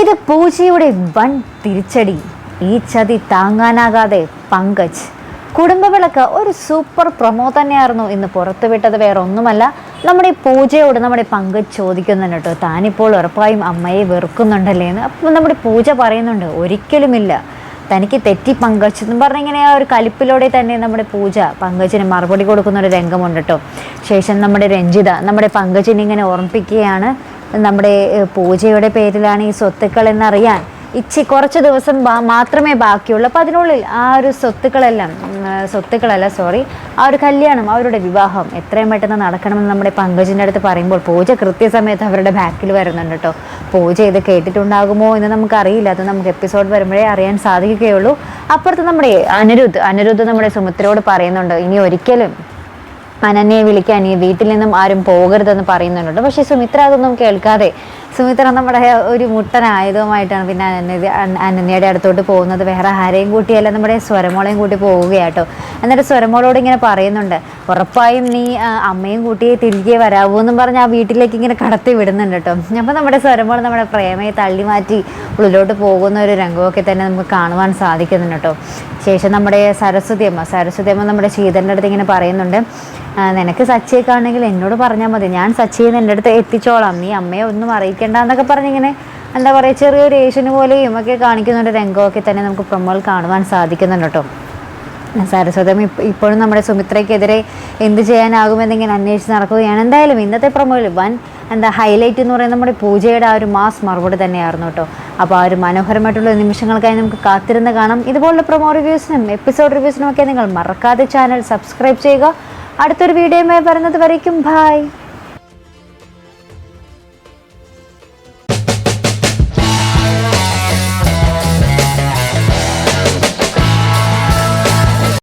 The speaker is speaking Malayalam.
ഇത് പൂജയുടെ വൻ തിരിച്ചടി. ഈ ചതി താങ്ങാനാകാതെ പങ്കജ്. കുടുംബവിളക്ക് ഒരു സൂപ്പർ പ്രൊമോ തന്നെയായിരുന്നു ഇന്ന് പുറത്തുവിട്ടത്. വേറെ ഒന്നുമല്ല നമ്മുടെ ഈ പൂജയോട് നമ്മുടെ പങ്കജ് ചോദിക്കുന്നുണ്ട്. കേട്ടോ താനിപ്പോൾ ഉറപ്പായും അമ്മയെ വെറുക്കുന്നുണ്ടല്ലേ എന്ന്. അപ്പം നമ്മുടെ പൂജ പറയുന്നുണ്ട് ഒരിക്കലുമില്ല. തനിക്ക് തെറ്റി പങ്കജ് എന്ന് പറഞ്ഞിങ്ങനെ ആ ഒരു കലിപ്പിലൂടെ തന്നെ നമ്മുടെ പൂജ പങ്കജിന് മറുപടി കൊടുക്കുന്ന ഒരു രംഗമുണ്ട് കേട്ടോ. ശേഷം നമ്മുടെ രഞ്ജിത നമ്മുടെ പങ്കജിനെ ഇങ്ങനെ ഓർമ്മിപ്പിക്കുകയാണ്. നമ്മുടെ പൂജയുടെ പേരിലാണ് ഈ സ്വത്തുക്കൾ എന്നറിയാൻ ഇച്ചി കുറച്ച് ദിവസം മാത്രമേ ബാക്കിയുള്ളൂ. അപ്പോൾ അതിനുള്ളിൽ ആ ഒരു സ്വത്തുക്കളെല്ലാം സ്വത്തുക്കളല്ല സോറി ആ ഒരു കല്യാണം അവരുടെ വിവാഹം എത്രയും പെട്ടെന്ന് നടക്കണമെന്ന് നമ്മുടെ പങ്കജിന്റെ അടുത്ത് പറയുമ്പോൾ പൂജ കൃത്യസമയത്ത് അവരുടെ ബാക്കിൽ വരുന്നുണ്ട് കേട്ടോ. പൂജ ഇത് കേട്ടിട്ടുണ്ടാകുമോ എന്ന് നമുക്കറിയില്ല. അത് നമുക്ക് എപ്പിസോഡ് വരുമ്പോഴേ അറിയാൻ സാധിക്കുകയുള്ളൂ. അപ്പുറത്ത് നമ്മുടെ അനിരുദ്ധ് അനിരുദ്ധ് നമ്മുടെ സുമിത്രയോട് പറയുന്നുണ്ട് ഇനി ഒരിക്കലും അനന്യയെ വിളിക്കാൻ ഈ വീട്ടിൽ നിന്നും ആരും പോകരുതെന്ന് പറയുന്നുണ്ട്. പക്ഷേ സുമിത്ര അതൊന്നും കേൾക്കാതെ സുമിത്ര നമ്മുടെ ഒരു മുട്ടനായതുമായിട്ടാണ് പിന്നെ അനന്യ അനന്യയുടെ അടുത്തോട്ട് പോകുന്നത്. വേറെ ആരെയും കൂട്ടിയല്ല നമ്മുടെ സ്വരമോളെയും കൂട്ടി പോവുകയാട്ടോ. എന്നിട്ട് സ്വരമോളോട് ഇങ്ങനെ പറയുന്നുണ്ട് ഉറപ്പായും നീ അമ്മയും കൂട്ടിയെ തിരികെ വരാവൂ എന്നും പറഞ്ഞ് ആ വീട്ടിലേക്ക് ഇങ്ങനെ കടത്തി വിടുന്നുണ്ട് കേട്ടോ. അപ്പോൾ നമ്മുടെ സ്വരമോൾ നമ്മുടെ പ്രേമയെ തള്ളി മാറ്റി ഉള്ളിലോട്ട് പോകുന്ന ഒരു രംഗമൊക്കെ തന്നെ നമുക്ക് കാണുവാൻ സാധിക്കുന്നുണ്ട് കേട്ടോ. ശേഷം നമ്മുടെ സരസ്വതി അമ്മ സരസ്വതി അമ്മ നമ്മുടെ ശീതലിന്റെ അടുത്ത് ഇങ്ങനെ പറയുന്നുണ്ട് നിനക്ക് സച്ചിയെ കാണണമെങ്കിൽ എന്നോട് പറഞ്ഞാൽ മതി. ഞാൻ സച്ചിയെ നിന്റെ അടുത്ത് എത്തിച്ചോളാം. നീ അമ്മയെ ഒന്നും അറിയിക്കേണ്ട എന്നൊക്കെ പറഞ്ഞിങ്ങനെ എന്താ പറയുക ചെറിയൊരു ഏഷ്യന് പോലെയും ഒക്കെ കാണിക്കുന്ന ഒരു രംഗമൊക്കെ തന്നെ നമുക്ക് പ്രമോൾ കാണുവാൻ സാധിക്കുന്നുണ്ട് കേട്ടോ. സരസ്വതം ഇപ്പോഴും നമ്മുടെ സുമിത്രയ്ക്കെതിരെ എന്ത് ചെയ്യാനാകുമെന്നിങ്ങനെ അന്വേഷിച്ച് നടക്കുകയാണ്. എന്തായാലും ഇന്നത്തെ പ്രൊമോയിൽ വൻ എന്താ ഹൈലൈറ്റ് എന്ന് പറയുന്നത് നമ്മുടെ പൂജയുടെ ആ ഒരു മാസ് മറുപടി തന്നെയായിരുന്നു കേട്ടോ. അപ്പോൾ ആ ഒരു മനോഹരമായിട്ടുള്ള നിമിഷങ്ങൾക്കായി നമുക്ക് കാത്തിരുന്ന് കാണാം. ഇതുപോലുള്ള പ്രൊമോ റിവ്യൂസിനും എപ്പിസോഡ് റിവ്യൂസിനും ഒക്കെ നിങ്ങൾ മറക്കാതെ ചാനൽ സബ്സ്ക്രൈബ് ചെയ്യുക. അടുത്തൊരു വീഡിയോയുമായി വരുന്നത് വരയ്ക്കും. ബായ്